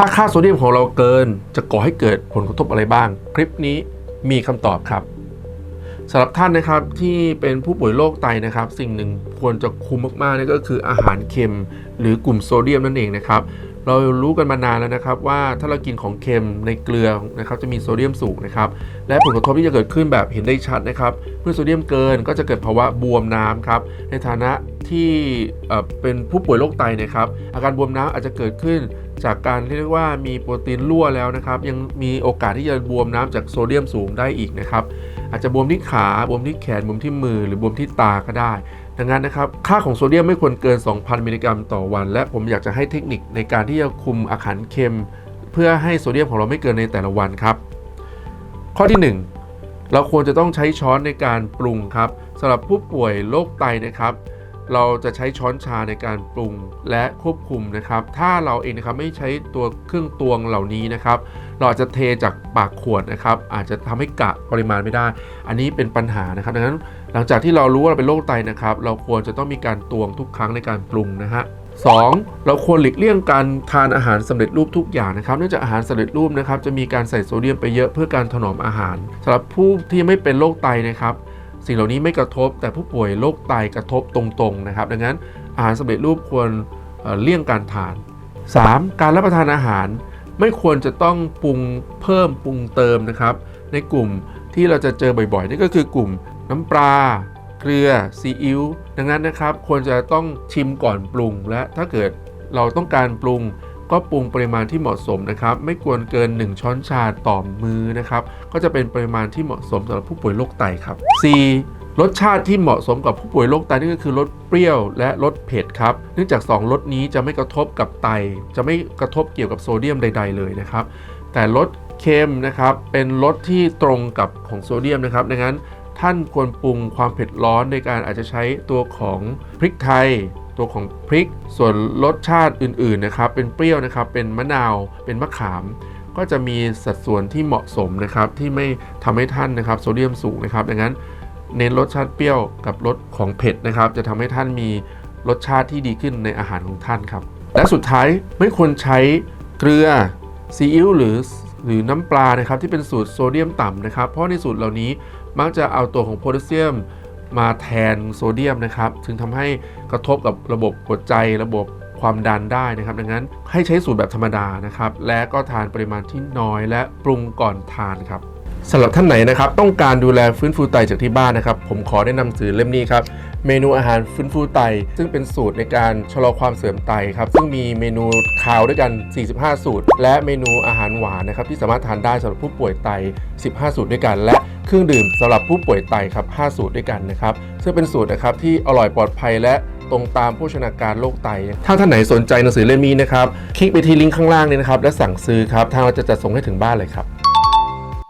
ถ้าค่าโซเดียมของเราเกิน จะก่อให้เกิดผลกระทบอะไรบ้าง คลิปนี้มีคำตอบครับสำหรับท่านนะครับที่เป็นผู้ป่วยโรคไตนะครับ สิ่งหนึ่งควรจะคุมมากๆนั่นก็คืออาหารเค็ม หรือกลุ่มโซเดียมนั่นเองนะครับ เรารู้กันมานานแล้วนะครับว่าถ้าเรากินของเค็มในเกลือนะครับจะมีโซเดียมสูงนะครับและผลกระทบที่จะเกิดขึ้นแบบเห็นได้ชัดนะครับเมื่อโซเดียมเกินก็จะเกิดภาวะบวมน้ำครับในฐานะที่เป็นผู้ป่วยโรคไตนะครับอาการบวมน้ำอาจจะเกิดขึ้นจากการที่เรียกว่ามีโปรตีนรั่วแล้วนะครับยังมีโอกาสที่จะบวมน้ำจากโซเดียมสูงได้อีกนะครับอาจจะบวมที่ขาบวมที่แขนบวมที่มือหรือบวมที่ตาก็ได้ ดังนั้นนะครับค่าของโซเดียมไม่ควรเกิน 2,000 มิลลิกรัมต่อวัน และผมอยากจะให้เทคนิคในการที่จะคุมอาหารเค็ม เพื่อให้โซเดียมของเราไม่เกินในแต่ละวันครับ ข้อที่ 1 เราควรจะต้องใช้ช้อนในการปรุงครับสำหรับผู้ป่วยโรคไตนะครับ เราจะใช้ช้อนชาในการปรุงและควบคุมนะครับ ถ้าเราเองนะครับไม่ใช้ตัวเครื่องตวงเหล่านี้นะครับ เราอาจจะเทจากปากขวดนะครับ อาจจะทำให้กะปริมาณไม่ได้ อันนี้เป็นปัญหานะครับ ดังนั้น หลังจากที่เรารู้ว่าเราเป็นโรคไตนะครับ เราควรจะต้องมีการตวงทุกครั้งในการปรุงนะฮะสองเราควรหลีกเลี่ยงการทานอาหารสำเร็จรูปทุกอย่างนะครับ เนื่องจากอาหารสำเร็จรูปนะครับจะมีการใส่โซเดียมไปเยอะเพื่อการถนอมอาหารสำหรับผู้ที่ไม่เป็นโรคไตนะครับ สิ่งเหล่านี้ไม่กระทบแต่ผู้ป่วยโรคไตกระทบตรงๆนะครับ ดังนั้นอาหารสำเร็จรูปควรเเลี่ยงการทาน 3. การรับประทานอาหาร ไม่ควรจะต้องปรุงเพิ่มปรุงเติมนะครับ ในกลุ่มที่เราจะเจอบ่อยๆนี่ก็คือกลุ่ม น้ำปลาเกลือซีอิ๊วดังนั้นนะครับควรจะต้องชิมก่อนปรุง และถ้าเกิดเราต้องการปรุง ก็ปรุงปริมาณที่เหมาะสมนะครับ ไม่ควรเกิน 1 ช้อนชาต่อมือนะครับ ก็จะเป็นปริมาณที่เหมาะสมสำหรับผู้ป่วยโรคไตครับ 4. รสชาติที่เหมาะสมกับผู้ป่วยโรคไตนั่นก็คือรสเปรี้ยวและรสเผ็ดครับ เนื่องจาก 2รสนี้จะไม่กระทบกับไต จะไม่กระทบเกี่ยวกับโซเดียมใด ๆ เลยนะครับ แต่รสเค็มนะครับเป็นรสที่ตรงกับของโซเดียมนะครับดังนั้น ท่านควรปรุงความเผ็ดร้อนในการอาจจะใช้ตัวของพริกไทย ตัวของพริก ส่วนรสชาติอื่นๆนะครับ เป็นเปรี้ยวนะครับ เป็นมะนาว เป็นมะขาม ก็จะมีสัดส่วนที่เหมาะสมนะครับ ที่ไม่ทำให้ท่านนะครับโซเดียมสูงนะครับ ดังนั้นเน้นรสชาติเปรี้ยวกับรสของเผ็ดนะครับ จะทำให้ท่านมีรสชาติที่ดีขึ้นในอาหารของท่านครับ และสุดท้ายไม่ควรใช้เกลือซีอิ๊วหรือ หรือน้ำปลานะครับที่เป็นสูตรโซเดียมต่ำนะครับ เพราะในสูตรเหล่านี้มักจะเอาตัวของโพแทสเซียมมาแทนโซเดียมนะครับถึงทำให้กระทบกับระบบหัวใจระบบความดันได้นะครับ ดังนั้นให้ใช้สูตรแบบธรรมดานะครับ และก็ทานปริมาณที่น้อยและปรุงก่อนทานครับ สำหรับท่านไหนนะครับต้องการดูแลฟื้นฟูไตจากที่บ้านนะครับ ผมขอแนะนำสื่อเล่มนี้ครับเมนูอาหารฟื้นฟูไต ซึ่งเป็นสูตรในการชะลอความเสื่อมไตครับซึ่งมีเมนูคาวด้วยกัน 45 สูตร และเมนูอาหารหวานนะครับที่สามารถทานได้สำหรับผู้ป่วยไต 15 สูตรด้วยกัน และเครื่องดื่มสำหรับผู้ป่วยไตครับ 5 สูตรด้วยกันนะครับซึ่งเป็นสูตรนะครับที่อร่อยปลอดภัยและตรงตามโภชนาการโรคไต ถ้าท่านไหนสนใจหนังสือเล่มนี้นะครับคลิกไปที่ลิงก์ข้างล่างนี้นะครับและสั่งซื้อครับทางเราจะจัดส่งให้ถึงบ้านเลยครับ